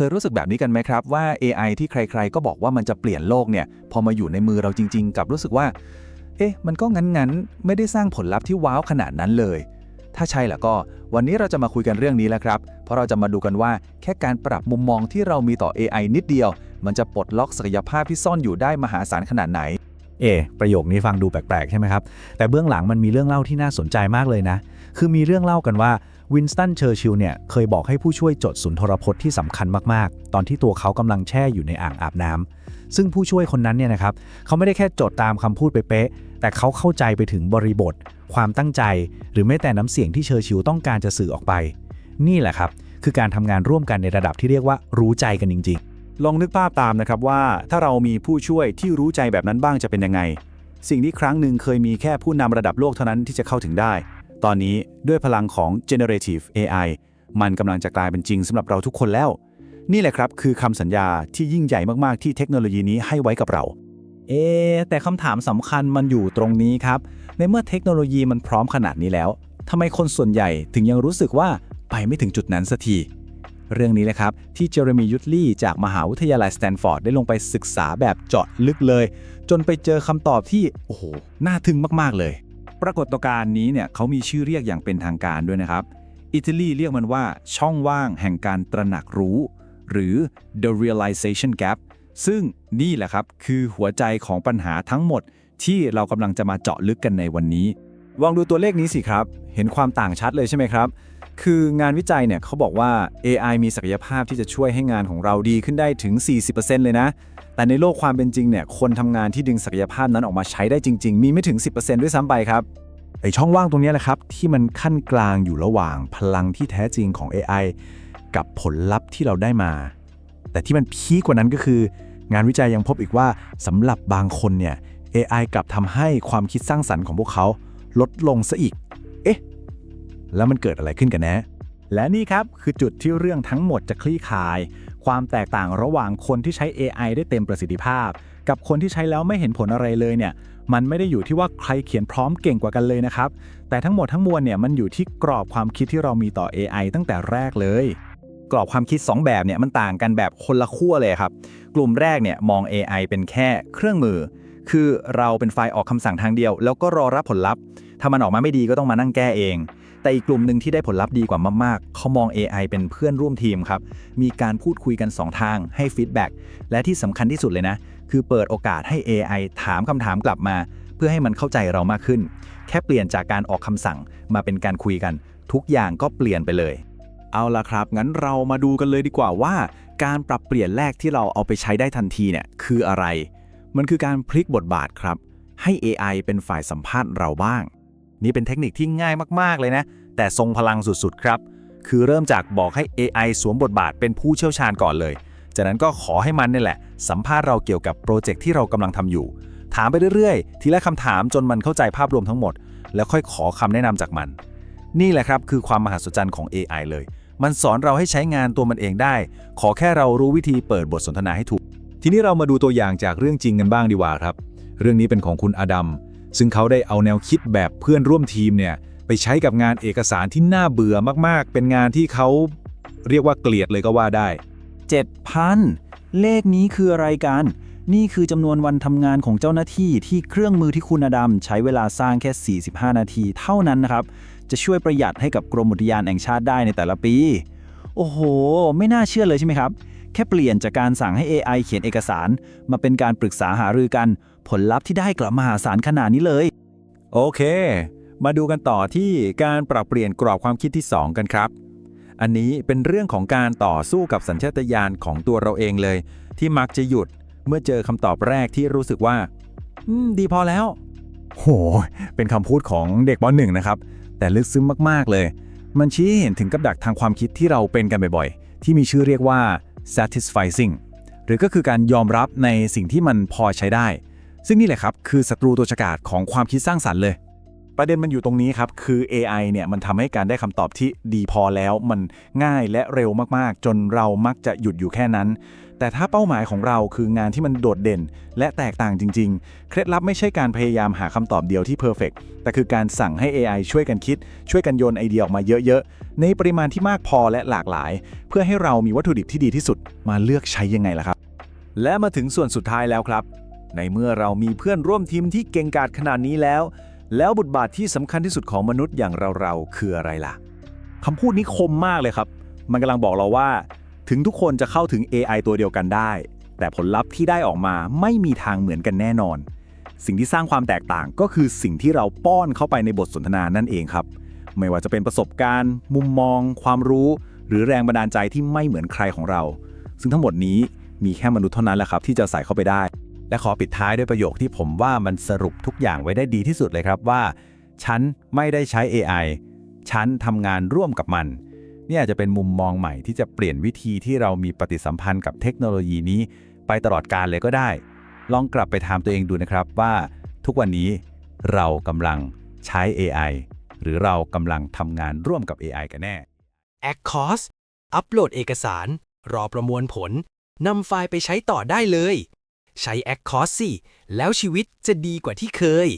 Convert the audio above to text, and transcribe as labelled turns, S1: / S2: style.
S1: เคยรู้สึกแบบนี้กันไหมครับว่า AI ที่ใคร ๆ ก็บอกว่ามันจะเปลี่ยนโลกเนี่ย พอมาอยู่ในมือเราจริง ๆ กับรู้สึกว่า เอ๊ะ มันก็งั้น ๆ ไม่ได้สร้างผลลัพธ์ที่ว้าวขนาดนั้นเลย ถ้าใช่ล้วก็ วันนี้เราจะมาคุยกันเรื่องนี้แล้วครับ เพราะเราจะมาดูกันว่าแค่การปรับมุมมองที่เรามีต่อ AI นิดเดียว มันจะปลดล็อกศักยภาพที่ซ่อนอยู่ได้มหาศาลขนาดไหน
S2: เอะประโยคนี้ฟังดูแปลกๆใช่ไหมครับ แต่เบื้องหลังมันมีเรื่องเล่าที่น่าสนใจมากเลยนะ คือมีเรื่องเล่ากันว่า วินสตันเชอร์ชิลเนี่ยเคยบอกให้ผู้ช่วยจดสุนทรพจน์ที่สำคัญมากๆ ตอนที่ตัวเขากำลังแช่อยู่ในอ่างอาบน้ำซึ่งผู้ช่วยคนนั้นเนี่ยนะครับเขาไม่ได้แค่จดตามคำพูดไปเป๊ะ แต่เขาเข้าใจไปถึงบริบท ความตั้งใจ หรือแม้แต่น้ำเสียงที่เชอร์ชิลต้องการจะสื่อออกไป นี่แหละครับคือการทำงานร่วมกันในระดับที่เรียกว่ารู้ใจกันจริง ๆ
S3: ลองนึกภาพตามนะครับว่า ถ้าเรามีผู้ช่วยที่รู้ใจแบบนั้นบ้างจะเป็นยังไง สิ่งที่ครั้งหนึ่งเคยมีแค่ผู้นำระดับโลกเท่านั้นที่จะเข้าถึงได้ ตอนนี้ด้วยพลังของ generative AI มันกำลังจะกลายเป็นจริงสำหรับเราทุกคนแล้ว นี่แหละครับคือคำสัญญาที่ยิ่งใหญ่มาก ๆ ที่เทคโนโลยีนี้ให้ไว้กับเรา
S2: เอ๊แต่คำถามสำคัญมันอยู่ตรงนี้ครับ ในเมื่อเทคโนโลยีมันพร้อมขนาดนี้แล้วทำไมคนส่วนใหญ่ถึงยังรู้สึกว่าไปไม่ถึงจุดนั้นสักที เรื่องนี้แหละครับ ที่เจอร์มียุทลี่จากมหาวิทยาลัยสแตนฟอร์ดได้ลงไปศึกษาแบบเจาะลึกเลย จนไปเจอคำตอบที่ โอ้โห น่าทึ่งมาก ๆ เลย
S3: ปรากฏการณ์นี้เนี่ยเขามีชื่อเรียกอย่างเป็นทางการด้วยนะครับ อิตาลีเรียกมันว่าช่องว่างแห่งการตระหนักรู้ หรือ the realization gap ซึ่งนี่แหละครับคือหัวใจของปัญหาทั้งหมดที่เรากำลังจะมาเจาะลึกกันในวันนี้ลองดูตัวเลขนี้สิครับ เห็นความต่างชัดเลยใช่ไหมครับ คืองานวิจัยเนี่ยเขาบอกว่า AI มีศักยภาพที่จะช่วยให้งานของเราดีขึ้นได้ถึง 40%เลยนะ แต่ในโลกความเป็นจริงเนี่ย คนทำงานที่ดึงศักยภาพนั้นออกมาใช้ได้จริง ๆ มีไม่ถึง 10%ด้วยซ้ำไปครับ ไอช่องว่างตรงนี้แหละครับ ที่มันขั้นกลางอยู่ระหว่างพลังที่แท้จริงของ AI กับผลลัพธ์ที่เราได้มา แต่ที่มันพีคกว่านั้นก็คือ งานวิจัยยังพบอีกว่าสำหรับบางคนเนี่ย AI กลับทำให้ความคิดสร้างสรรค์ของพวกเขาลดลงซะอีก แล้วมันเกิดอะไรขึ้นกันแน่และนี่ครับคือจุดที่เรื่องทั้งหมดจะคลี่คลาย ความแตกต่างระหว่างคนที่ใช้ AI ได้เต็มประสิทธิภาพ กับคนที่ใช้แล้วไม่เห็นผลอะไรเลยเนี่ยมันไม่ได้อยู่ที่ว่าใครเขียนพร้อมเก่งกว่ากันเลยนะครับ แต่ทั้งหมดทั้งมวลเนี่ยมันอยู่ที่กรอบความคิดที่เรามีต่อ AI ตั้งแต่แรกเลย กรอบความคิด 2 แบบเนี่ยมันต่างกันแบบคนละขั้วเลยครับ กลุ่มแรกเนี่ยมอง AI เป็นแค่เครื่องมือ คือเราเป็นไฟล์ออกคำสั่งทางเดียว แล้วก็รอรับผลลัพธ์ ถ้ามันออกมาไม่ดีก็ต้องมานั่งแก้เอง แต่อีกกลุ่มหนึ่งที่ได้ผลลัพธ์ดีกว่ามากๆ เขามอง AI เป็นเพื่อนร่วมทีมครับ มีการพูดคุยกัน 2 ทางให้ฟีดแบ็กและที่สำคัญที่สุดเลยนะ คือเปิดโอกาสให้ AI ถามคำถามกลับมา เพื่อให้มันเข้าใจเรามากขึ้น แค่เปลี่ยนจากการออกคำสั่งมาเป็นการคุยกัน ทุกอย่างก็เปลี่ยนไปเลย เอาละครับ งั้นเรามาดูกันเลยดีกว่าว่า การปรับเปลี่ยนแรกที่เราเอาไปใช้ได้ทันทีเนี่ยคืออะไร มันคือการพลิกบทบาทครับ ให้ AI เป็นฝ่ายสัมภาษณ์เราบ้าง นี่เป็นเทคนิคที่ง่ายมากๆเลยนะ แต่ทรงพลังสุดๆ ครับ คือเริ่มจากบอกให้ AI สวมบทบาทเป็นผู้เชี่ยวชาญก่อนเลย จากนั้นก็ขอให้มันนี่แหละ สัมภาษณ์เราเกี่ยวกับโปรเจกต์ที่เรากำลังทำอยู่ ถามไปเรื่อยๆ ทีละคำถามจนมันเข้าใจภาพรวมทั้งหมด แล้วค่อยขอคำแนะนำจากมัน นี่แหละครับคือความมหัศจรรย์ของ AI เลย มันสอนเราให้ใช้งานตัวมันเองได้ ขอแค่เรารู้วิธีเปิดบทสนทนาให้ถูก
S1: ทีนี้เรามาดูตัวอย่างจากเรื่องจริงกันบ้างดีกว่าครับ เรื่องนี้เป็นของคุณอดัม ซึ่งเขาได้เอาแนวคิดแบบเพื่อนร่วมทีมเนี่ยไปใช้กับงานเอกสารที่น่าเบื่อมากๆ เป็นงานที่เขาเรียกว่าเกลียดเลยก็ว่าได้
S2: 7,000 เลขนี้คืออะไรกัน นี่คือจำนวนวันทำงานของเจ้าหน้าที่ที่เครื่องมือที่คุณอดัมใช้เวลาสร้างแค่ 45 นาทีเท่านั้นนะครับ จะช่วยประหยัดให้กับกรมอุทยานแห่งชาติได้ในแต่ละปี โอ้โห ไม่น่าเชื่อเลยใช่ไหมครับ ค่เปลี่ยนจากการสั่งให้ AI เขียนเอกสาร มาเป็นการปรึกษาหารือกัน ผลลัพธ์ที่ได้กลับมหาศาลขนาดนี้เลย
S3: โอเค มาดูกันต่อที่การปรับเปลี่ยนกรอบความคิดที่ 2 กันครับ อันนี้เป็นเรื่องของการต่อสู้กับสัญชาตญาณของตัวเราเองเลย ที่มักจะหยุดเมื่อเจอคำตอบแรกที่รู้สึกว่า อืม ดีพอแล้ว โห เป็นคำพูดของเด็กปหนึ่งนะครับ แต่ลึกซึ้งมาก ๆ เลย มันชี้ให้เห็นถึงกับดักทางความคิดที่เราเป็นกันบ่อยๆ ที่มีชื่อเรียกว่า satisfying หรือก็คือการยอมรับในสิ่งที่มันพอใช้ได้ ซึ่งนี่แหละครับ คือศัตรูตัวฉกาจของความคิดสร้างสรรค์เลย
S1: ประเด็นมันอยู่ตรงนี้ครับ คือ AI เนี่ยมันทำให้การได้คำตอบที่ดีพอแล้ว มันง่ายและเร็วมากๆ จนเรามักจะหยุดอยู่แค่นั้น แต่ถ้าเป้าหมายของเราคืองานที่มันโดดเด่น และแตกต่างจริง ๆ เคล็ดลับไม่ใช่การพยายามหาคำตอบเดียวที่เพอร์เฟกแต่คือการสั่งให้ AI ช่วยกันคิด ช่วยกันโยนไอเดียออกมาเยอะๆ ในปริมาณที่มากพอและหลากหลาย เพื่อให้เรามีวัตถุดิบที่ดีที่สุด มาเลือกใช้ยังไงล่ะครับ
S4: และมาถึงส่วนสุดท้ายแล้วครับ ในเมื่อเรามีเพื่อนร่วมทีมที่เก่งกาจขนาดนี้แล้ว แล้วบทบาทที่สำคัญที่สุดของมนุษย์อย่างเราๆคืออะไรล่ะ
S2: คำพูดนี้คมมากเลยครับ มันกำลังบอกเราว่า ถึงทุกคนจะเข้าถึง AI ตัวเดียวกันได้ แต่ผลลัพธ์ที่ได้ออกมาไม่มีทางเหมือนกันแน่นอน สิ่งที่สร้างความแตกต่างก็คือสิ่งที่เราป้อนเข้าไปในบทสนทนานั่นเองครับ ไม่ว่าจะเป็นประสบการณ์ มุมมอง ความรู้ หรือแรงบันดาลใจที่ไม่เหมือนใครของเรา ซึ่งทั้งหมดนี้มีแค่มนุษย์เท่านั้นแหละครับที่จะใส่เข้าไปได้
S4: และขอปิดท้ายด้วยประโยคที่ผมว่ามันสรุปทุกอย่างไว้ได้ดีที่สุดเลยครับว่า ฉันไม่ได้ใช้ AI ฉันทำงานร่วมกับมันนี่อาจจะเป็นมุมมองใหม่ที่จะเปลี่ยนวิธีที่เรามีปฏิสัมพันธ์กับเทคโนโลยีนี้ ไปตลอดกาลเลยก็ได้ ลองกลับไปถามตัวเองดูนะครับว่า ทุกวันนี้เรากำลังใช้ AI หรือเรากำลังทำงานร่วมกับ AI กันแน่
S5: a c c o s อัปโหลดเอกสาร รอประมวลผลนำไฟล์ไปใช้ต่อได้เลย ใช้แอคคอร์สสิแล้วชีวิตจะดีกว่าที่เคย